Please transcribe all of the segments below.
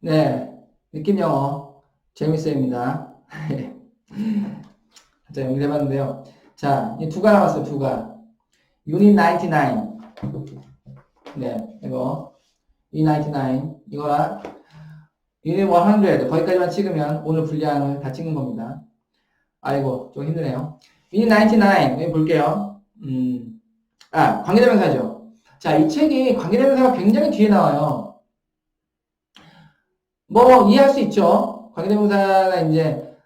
네, 느낌 영어 재밌어입니다. 자, 연기해봤는데요. 자, 이 두가 남았어요, 두가. 유닛 99. 네, 이거. 유닛 99. 이거랑 유닛 100. 거기까지만 찍으면 오늘 분량을 다 찍는 겁니다. 아이고, 좀 힘드네요. 유닛 99. 여기 볼게요. 음, 아, 관계대명사죠. 자, 이 책이 관계대명사가 굉장히 뒤에 나와요. 뭐 이해할 수 있죠. 관계대명사가 이제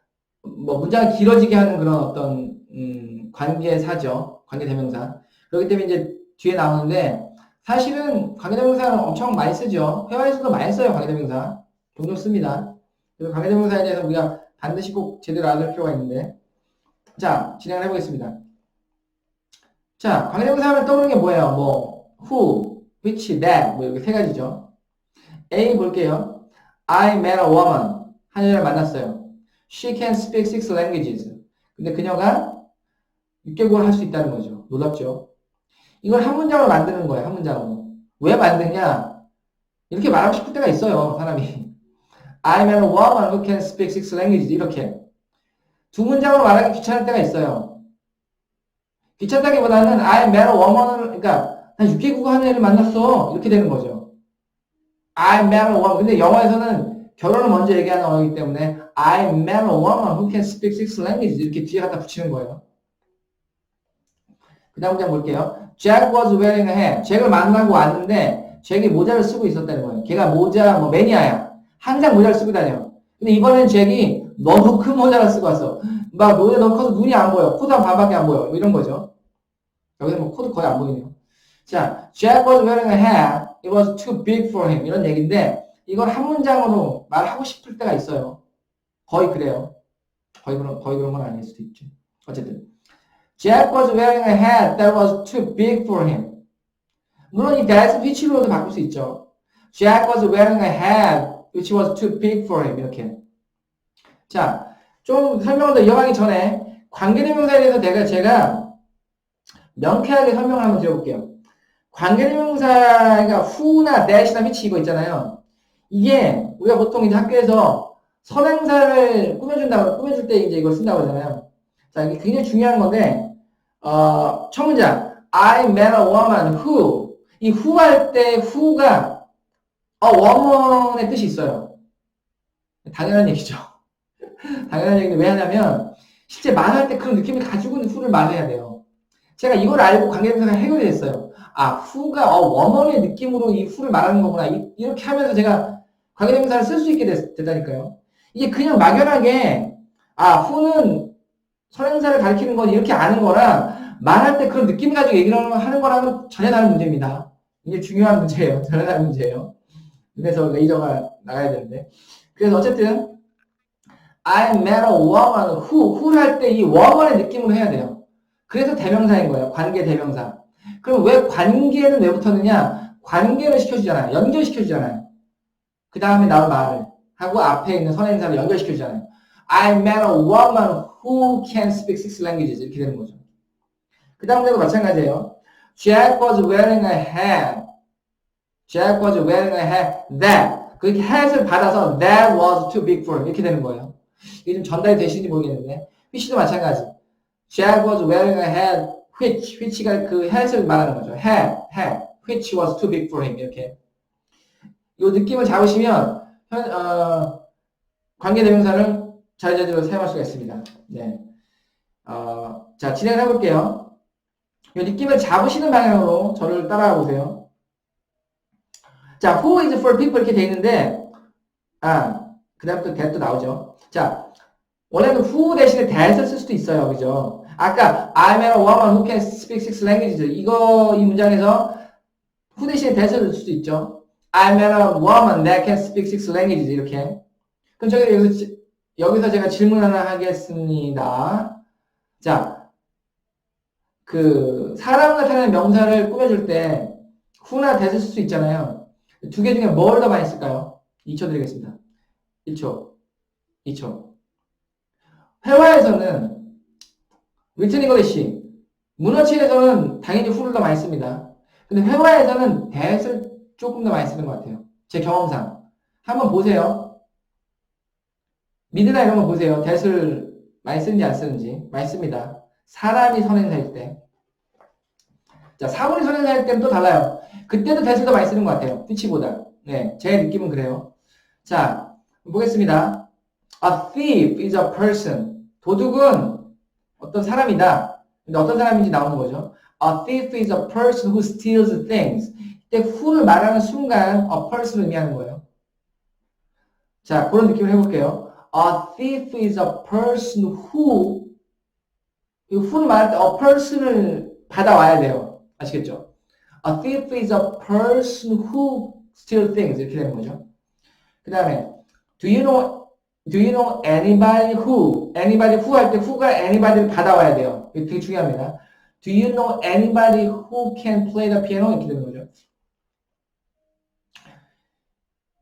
뭐 문장을 길어지게 하는 그런 어떤 음, 관계사죠. 관계대명사. 그렇기 때문에 이제 뒤에 나오는데 사실은 관계대명사는 엄청 많이 쓰죠. 회화에서도 많이 써요. 관계대명사. 종종 씁니다. 그래서 관계대명사에 대해서 우리가 반드시 꼭 제대로 알아둘 필요가 있는데 자 진행을 해보겠습니다. 자 관계대명사 하면 떠오르는 게 뭐예요? 뭐 who, which, that 뭐 이렇게 세 가지죠. A 볼게요. I met a woman. 한 여자를 만났어요. She can speak six languages. 근데 그녀가 6개국어를 할 수 있다는 거죠. 놀랍죠? 이걸 한 문장으로 만드는 거예요. 한 문장으로. 왜 만드냐? 이렇게 말하고 싶을 때가 있어요. 사람이. I met a woman who can speak six languages. 이렇게. 두 문장으로 말하기 귀찮을 때가 있어요. 귀찮다기보다는 I met a woman을, 그러니까 난 6개국어 하는 애를 만났어. 이렇게 되는 거죠. I met a woman. 근데 영어에서는 결혼을 먼저 얘기하는 언어이기 때문에 I met a woman who can speak six languages. 이렇게 뒤에 갖다 붙이는 거예요. 그 다음 문장 볼게요. Jack was wearing a hat. 잭을 만나고 왔는데 잭이 모자를 쓰고 있었다는 거예요. 걔가 모자 뭐 매니아야. 항상 모자를 쓰고 다녀. 근데 이번엔 잭이 너무 큰 모자를 쓰고 왔어. 막 모자 너무 커서 눈이 안 보여. 코도 한 반밖에 안 보여. 뭐 이런 거죠. 여기서 뭐 코도 거의 안 보이네요. 자, Jack was wearing a hat. It was too big for him. 이런 얘기인데 이걸 한 문장으로 말하고 싶을 때가 있어요. 거의 그래요. 거의 그런, 거의 그런 건 아닐 수도 있죠. 어쨌든. Jack was wearing a hat that was too big for him. 물론 이 that which로도 바꿀 수 있죠. Jack was wearing a hat which was too big for him. 이렇게. 자, 좀 설명을 더 이어가기 전에 관계대명사에 대해서 내가 제가 명쾌하게 설명을 한번 드려볼게요. 관계대명사가 who나 that이나 which 이거 있잖아요. 이게 우리가 보통 이제 학교에서 선행사를 꾸며준다고 꾸며줄 때 이제 이걸 쓴다고 하잖아요. 자, 이게 굉장히 중요한 건데 어, 첫 문장 I met a woman who 이 who 할 때 who가 어, woman의 뜻이 있어요. 당연한 얘기죠. 당연한 얘기인데 왜 하냐면 실제 말할 때 그런 느낌을 가지고는 who를 말해야 돼요. 제가 이걸 알고 관계대명사가 해결이 됐어요. 아, who가 어, woman의 느낌으로 이 who를 말하는 거구나. 이, 렇게 하면서 제가 관계대명사를 쓸 수 있게 됐, 됐다니까요. 이게 그냥 막연하게 아, who는 선행사를 가리키는 건 이렇게 아는 거랑 말할 때 그런 느낌 가지고 얘기를 하는 거랑은 전혀 다른 문제입니다. 이게 중요한 문제예요. 전혀 다른 문제예요. 그래서 레이저가 나가야 되는데. 그래서 어쨌든 I met a woman who, who를 할 때 이 woman의 느낌으로 해야 돼요. 그래서 대명사인 거예요. 관계 대명사. 그럼 왜 관계는 왜 붙었느냐? 관계를 시켜주잖아요. 연결시켜주잖아요. 그 다음에 나온 말을 하고 앞에 있는 선행사를 연결시켜주잖아요. I met a woman who can speak six languages. 이렇게 되는 거죠. 그 다음 문제도 마찬가지예요. Jack was wearing a hat. Jack was wearing a hat that. 그 hat을 받아서 that was too big for. 이렇게 되는 거예요. 이게 좀 전달이 되시는지 모르겠는데. which도 마찬가지. Jack was wearing a hat which. which가 그 hat을 말하는 거죠. hat, hat. which was too big for him. 이렇게. 이 느낌을 잡으시면 현, 어, 관계대명사를 자유자재로 사용할 수가 있습니다. 네. 어, 자, 진행을 해볼게요. 이 느낌을 잡으시는 방향으로 저를 따라가 보세요. 자, who is for people 이렇게 돼 있는데, 아, 그 다음부터 that도 나오죠. 자, 원래는 who 대신에 that을 쓸 수도 있어요. 그죠? 아까 I met a woman who can speak six languages. 이거, 이 문장에서 who 대신에 that을 넣을 수도 있죠. I met a woman that can speak six languages. 이렇게. 그럼 저기 여기서 여기서 제가 질문 하나 하겠습니다. 자, 그 사람 나타내는 명사를 꾸며줄 때 후나 대을 쓸 수 있잖아요. 두 개 중에 뭘 더 많이 쓸까요? 2초 드리겠습니다. 1초, 2초. 회화에서는 리튼 이거리시 문어치에서는 당연히 후를 더 많이 씁니다. 근데 회화에서는 대을 조금 더 많이 쓰는 것 같아요. 제 경험상. 한번 보세요. 미드나 이런 거 보세요. 대을 많이 쓰는지 안 쓰는지. 많이 씁니다. 사람이 선행사일 때. 자, 사물이 선행사일 때는 또 달라요. 그때도 대을 더 많이 쓰는 것 같아요. 피치보다. 네, 제 느낌은 그래요. 자, 보겠습니다. A thief is a person. 도둑은 어떤 사람이다. 근데 어떤 사람인지 나오는 거죠. A thief is a person who steals things. 이때 who를 말하는 순간 a person을 의미하는 거예요. 자, 그런 느낌을 해볼게요. A thief is a person who 이 who를 말할 때 a person을 받아와야 돼요. 아시겠죠? A thief is a person who steals things 이렇게 되는 거죠. 그 다음에 Do you know Do you know anybody who? Anybody who 할 때 who가 anybody를 받아와야 돼요. 이게 되게 중요합니다. Do you know anybody who can play the piano? 이렇게 되는 거죠.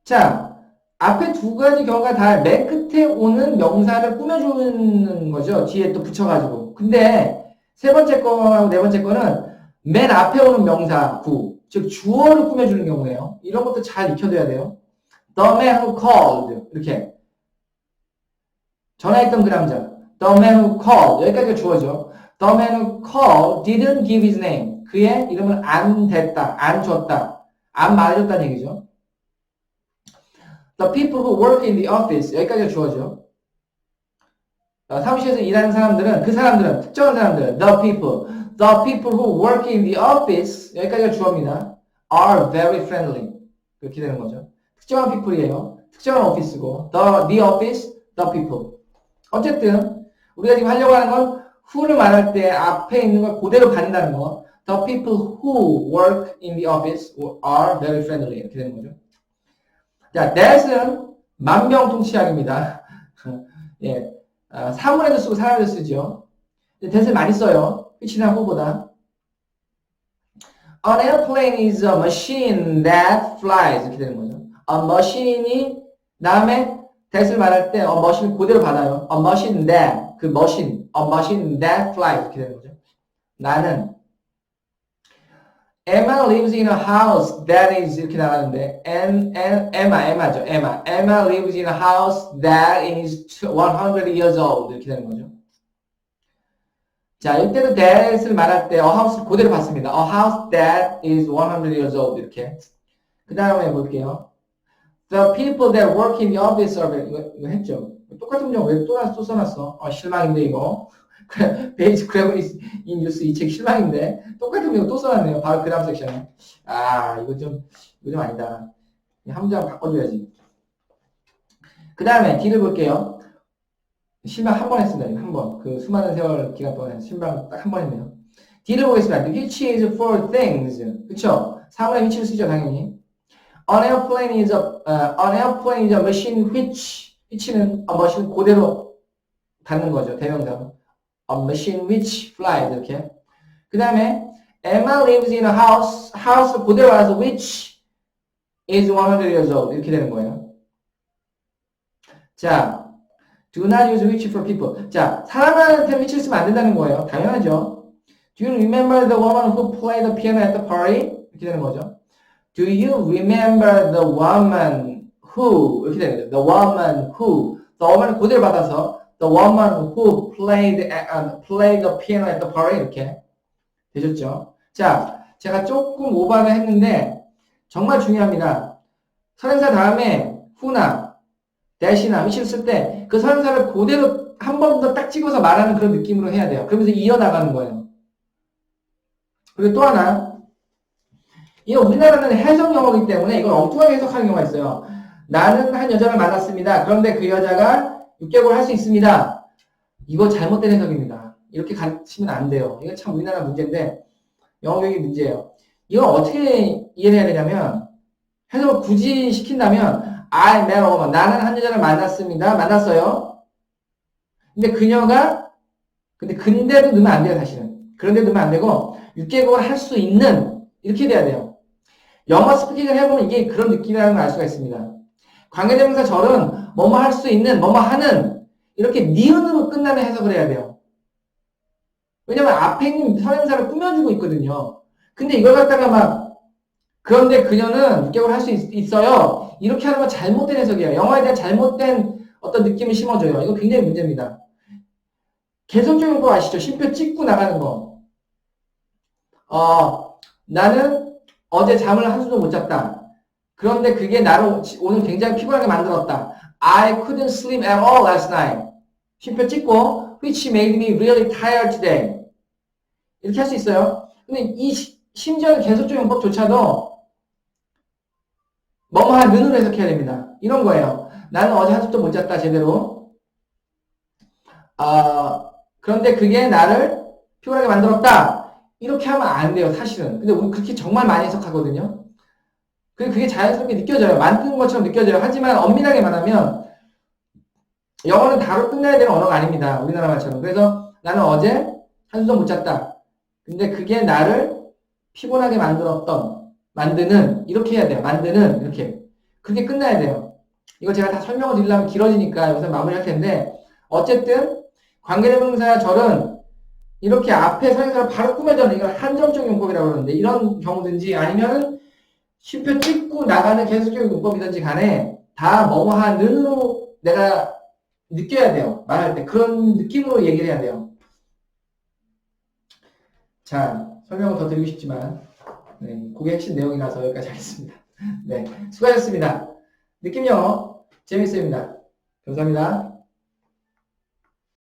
자, 앞에 두 가지 경우가 다 맨 끝에 오는 명사를 꾸며주는 거죠. 뒤에 또 붙여가지고. 근데 세 번째 거하고 네 번째 거는 맨 앞에 오는 명사 구, 즉 주어를 꾸며주는 경우예요. 이런 것도 잘 익혀둬야 돼요. The man who called 이렇게 전화했던 그 남자. The man who called 여기까지가 주어죠. The man who called didn't give his name. 그의 이름을 안 댔다, 안 줬다, 안 말해줬다는 얘기죠. The people who work in the office 여기까지가 주어죠. 어, 사무실에서 일하는 사람들은 그 사람들은 특정한 사람들 the people the people who work in the office 여기까지가 주어입니다. are very friendly 그렇게 되는 거죠. 특정한 people이에요. 특정한 오피스고 the the office the people 어쨌든 우리가 지금 하려고 하는 건 who를 말할 때 앞에 있는 걸 그대로 받는다는 거. The people who work in the office are very friendly 이렇게 되는 거죠. 자, that은 만병통치약입니다. 예, 아, 사물에도 쓰고 사람에도 쓰죠. that을 많이 써요. which나 who보다. An airplane is a machine that flies 이렇게 되는 거죠. A machine이 다음에 that을 말할 때 a machine 그대로 받아요. A machine that 그 machine, a machine that flies 이렇게 되는 거죠. 나는 Emma lives in a house that is 이렇게 나가는데 and, and Emma, Emma죠. Emma. Emma lives in a house that is 100 years old 이렇게 되는 거죠. 자, 이때도 that을 말할 때 a house를 그대로 받습니다. A house that is 100 years old 이렇게. 그 다음에 볼게요. The people that work in the office are 이거, 이거 했죠. 똑같은 문장 왜또 또 써놨어? 아, 실망인데 이거. 베이지 그래브니 인 뉴스 이 책 실망인데 똑같은 문장 또 써놨네요. 바로 그 다음 섹션에. 아 이거 좀 이거 좀 아니다. 한 문장 바꿔줘야지. 그 다음에 D를 볼게요. 실망 한 번 했습니다. 한 번. 그 수많은 세월 기간 동안 실망 딱 한 번 했네요. D를 보겠습니다. Which is for things. 그쵸? 사물의 위치를 쓰죠, 당연히. An airplane is a, uh, an airplane is a machine which, which는 a machine 그대로 갖는 거죠, 대명사로. A machine which flies, 이렇게. 그 다음에, Emma lives in a house, house를 그대로 알아서 which is 100 years old. 이렇게 되는 거예요. 자, do not use which for people. 자, 사람한테 which를 쓰면 안 된다는 거예요. 당연하죠. Do you remember the woman who played the piano at the party? 이렇게 되는 거죠. Do you remember the woman who 이렇게 거죠. The woman who the woman을 그대로 받아서 the woman who played uh, played the piano at the party 이렇게 되셨죠. 자, 제가 조금 오바를 했는데 정말 중요합니다. 선행사 다음에 who나 that이나 which를 쓸때 그 선행사를 그대로 한 번 더 딱 찍어서 말하는 그런 느낌으로 해야 돼요. 그러면서 이어나가는 거예요. 그리고 또 하나 이 우리나라는 해석 영어이기 때문에 이걸 엉뚱하게 해석하는 경우가 있어요. 나는 한 여자를 만났습니다. 그런데 그 여자가 6개월 할 수 있습니다. 이거 잘못된 해석입니다. 이렇게 가르치면 안 돼요. 이거 참 우리나라 문제인데 영어 교육의 문제예요. 이걸 어떻게 이해를 해야 되냐면 해석을 굳이 시킨다면 I met a woman. 나는 한 여자를 만났습니다. 만났어요. 근데 그녀가 근데 근데도 넣으면 안 돼요, 사실은. 그런데 넣으면 안 되고 6개월 할 수 있는 이렇게 돼야 돼요. 영어 스피킹을 해보면 이게 그런 느낌이라는 걸 알 수가 있습니다. 관계대명사 절은 뭐뭐 할 수 있는, 뭐뭐 하는 이렇게 니은으로 끝나는 해석을 해야 돼요. 왜냐면 앞에 있는 선행사를 꾸며주고 있거든요. 근데 이걸 갖다가 막 그런데 그녀는 묵격을 할수 있어요. 이렇게 하는 건 잘못된 해석이에요. 영어에 대한 잘못된 어떤 느낌을 심어줘요. 이거 굉장히 문제입니다. 개성적인 거 아시죠? 쉼표 찍고 나가는 거. 어, 나는 어제 잠을 한숨도 못 잤다. 그런데 그게 나를 오늘 굉장히 피곤하게 만들었다. I couldn't sleep at all last night. 쉼표 찍고, which made me really tired today. 이렇게 할 수 있어요. 근데 이 시- 심지어는 계속적 용법조차도 뭐뭐한 는으로 해석해야 됩니다. 이런 거예요. 나는 어제 한숨도 못 잤다, 제대로. 아, 그런데 그게 나를 피곤하게 만들었다. 이렇게 하면 안 돼요, 사실은. 근데 우리 그렇게 정말 많이 해석하거든요. 근데 그게 자연스럽게 느껴져요. 만든 것처럼 느껴져요. 하지만 엄밀하게 말하면 영어는 바로 끝나야 되는 언어가 아닙니다. 우리나라 말처럼. 그래서 나는 어제 한숨도 못 잤다. 근데 그게 나를 피곤하게 만들었던, 만드는, 이렇게 해야 돼요. 만드는, 이렇게. 그게 끝나야 돼요. 이거 제가 다 설명을 드리려면 길어지니까 여기서 마무리 할 텐데, 어쨌든, 관계대명사야 절은 이렇게 앞에 서행사를 바로 꾸며져는 이걸 한정적 용법이라고 그러는데, 이런 경우든지 아니면 쉼표 찍고 나가는 계속적인 용법이든지 간에 다 뭐뭐하는으로 내가 느껴야 돼요. 말할 때. 그런 느낌으로 얘기를 해야 돼요. 자, 설명을 더 드리고 싶지만, 네, 그게 핵심 내용이라서 여기까지 하겠습니다. 네, 수고하셨습니다. 느낌 영어 재밌습니다. 감사합니다.